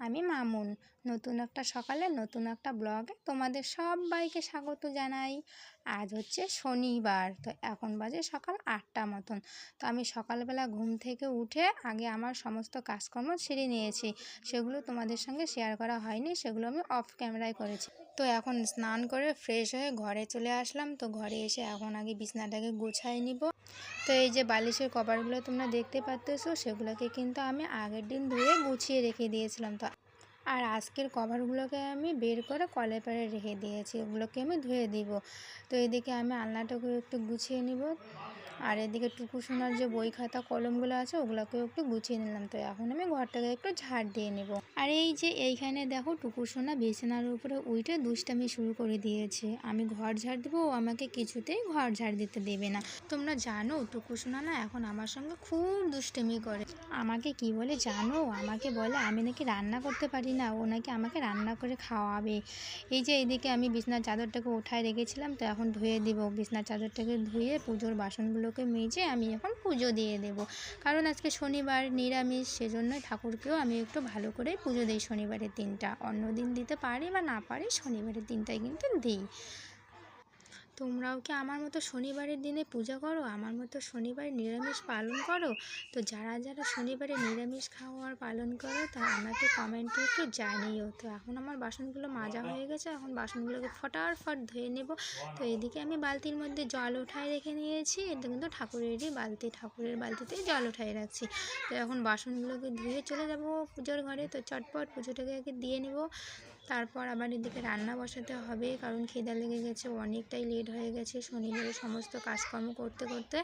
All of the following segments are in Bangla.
আমি মামুন। নতুন একটা সকালে নতুন একটা ব্লগে তোমাদের সবাইকে স্বাগত জানাই। আজ হচ্ছে শনিবার। তো এখন বাজে সকাল আটটা মতন। তো আমি সকালবেলা ঘুম থেকে উঠে আগে আমার সমস্ত কাজকর্ম সেরে নিয়েছি। সেগুলো তোমাদের সঙ্গে শেয়ার করা হয়নি, সেগুলো আমি অফ ক্যামেরায় করেছি। তো এখন স্নান করে ফ্রেশ হয়ে ঘরে চলে আসলাম। তো ঘরে এসে এখন আগে বিছনাটাকে গুছাই নিব। তো এই যে বালিশের কভারগুলো তোমরা দেখতে পাচ্তেছো সেগুলোকে কিন্তু আমি আগের দিন ধুয়ে গুছিয়ে রেখে দিয়েছিলাম। তো আর আজকের কভারগুলোকে আমি বের করে কলে পাড়ে রেখে দিয়েছি, ওগুলোকে আমি ধুয়ে দিব। তো এদিকে আমি আলনাটাকে একটু গুছিয়ে নিব। আর এদিকে টুকু সোনার যে বই খাতা কলমগুলো আছে, ওগুলোকেও একটু গুছিয়ে নিলাম। তো এখন আমি ঘরটাকে একটু ঝাড় দিয়ে নেব। আর এই যে এইখানে দেখো টুকু সোনা বিছানার উপরে উইটে দুষ্টামি শুরু করে দিয়েছে। আমি ঘর ঝাড় দেবো, ও আমাকে কিছুতেই ঘর ঝাড় দিতে দেবে না। তোমরা জানো টুকু সোনা না এখন আমার সঙ্গে খুব দুষ্টামি করে। আমাকে কি বলে জানো? আমাকে বলে আমি নাকি রান্না করতে পারি না, ও নাকি আমাকে রান্না করে খাওয়াবে। এই যে এইদিকে আমি বিছনার চাদরটাকে উঠায় রেখেছিলাম, তো এখন ধুয়ে দেবো। বিছনার চাদরটাকে ধুয়ে পুজোর বাসনগুলোকে মেজে আমি এখন পুজো দিয়ে দেব। কারণ আজকে শনিবার নিরামিষ, সেজন্যই ঠাকুরকেও আমি একটু ভালো করে পুজো দিই শনিবারের দিনটা। অন্য দিন দিতে পারি বা না পারি, শনিবারের দিনটাই কিন্তু দিই। তোমরাও কি আমার মতো শনিবারের দিনে পূজা করো? আমার মতো শনিবার নিরামিষ পালন করো? তো যারা যারা শনিবারে নিরামিষ খাওয়ার পালন করো, তা আমাকে কমেন্টে একটু জানিও। তো এখন আমার বাসনগুলো মাজা হয়ে গেছে, এখন বাসনগুলোকে ফটাফট ধুয়ে নেব। তো এদিকে আমি বালতির মধ্যে জল উঠায় রেখে নিয়েছি। এটা কিন্তু ঠাকুরেরই বালতি, ঠাকুরের বালতিতেই জল উঠায় রাখছি। তো এখন বাসনগুলোকে ধুয়ে চলে যাব পুজোর ঘরে। তো চটপট পুজোটাকে দিয়ে নেব। তারপর আবার এদিকে রান্না বসাতে হবে কারণ খিদা লেগে গেছে, অনেকটাই লেট হয়ে গেছে, শনিবারে সমস্ত কাজকর্ম করতে করতে।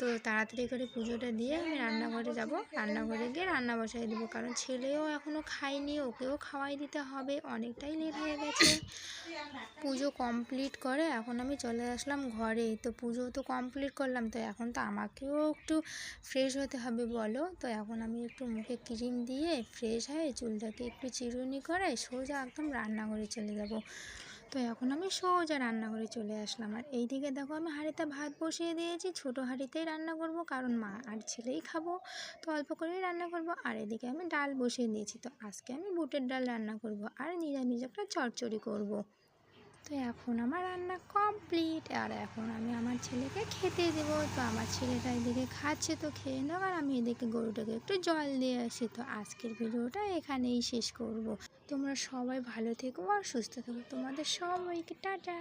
তো তাড়াতাড়ি করে পুজোটা দিয়ে আমি রান্নাঘরে যাব। রান্নাঘরে গিয়ে রান্না বসাই দেবো। কারণ ছেলেও এখনও খায়নি, ওকেও খাওয়াই দিতে হবে। অনেকটাই লেট হয়ে গেছে। পুজো কমপ্লিট করে এখন আমি চলে আসলাম ঘরে। তো পুজো তো কমপ্লিট করলাম। তো এখন তো আমাকেও একটু ফ্রেশ হতে হবে বলো। তো এখন আমি একটু মুখে ক্রিম দিয়ে ফ্রেশ হয়ে চুলটাকে একটু চিরুনি করে সোজা একদম রান্নাঘরে চলে যাব। তো এখন আমি সোজা রান্নাঘরে চলে আসলাম। আর এইদিকে দেখো আমি হাঁড়িতে ভাত বসিয়ে দিয়েছি, ছোট হাঁড়িতেই রান্না করব কারণ মা আর ছেলেই খাব। তো অল্প করেই রান্না করব আর এদিকে আমি ডাল বসিয়ে দিয়েছি। তো আজকে আমি বুটের ডাল রান্না করব আর নিরামিষ একটা চচ্চড়ি করব। তো এখন আমার রান্না কমপ্লিট আর এখন আমি আমার ছেলেকে খেতে দেব। তো আমার ছেলেটা এদিকে খাচ্ছে, তো খেয়ে নাও, আর আমি এদিকে গরুটাকে একটু জল দিয়ে আসি। তো আজকের ভিডিওটা এখানেই শেষ করব। তোমরা সবাই ভালো থেকো আর সুস্থ থেকো। তোমাদের সবাইকে টাটা।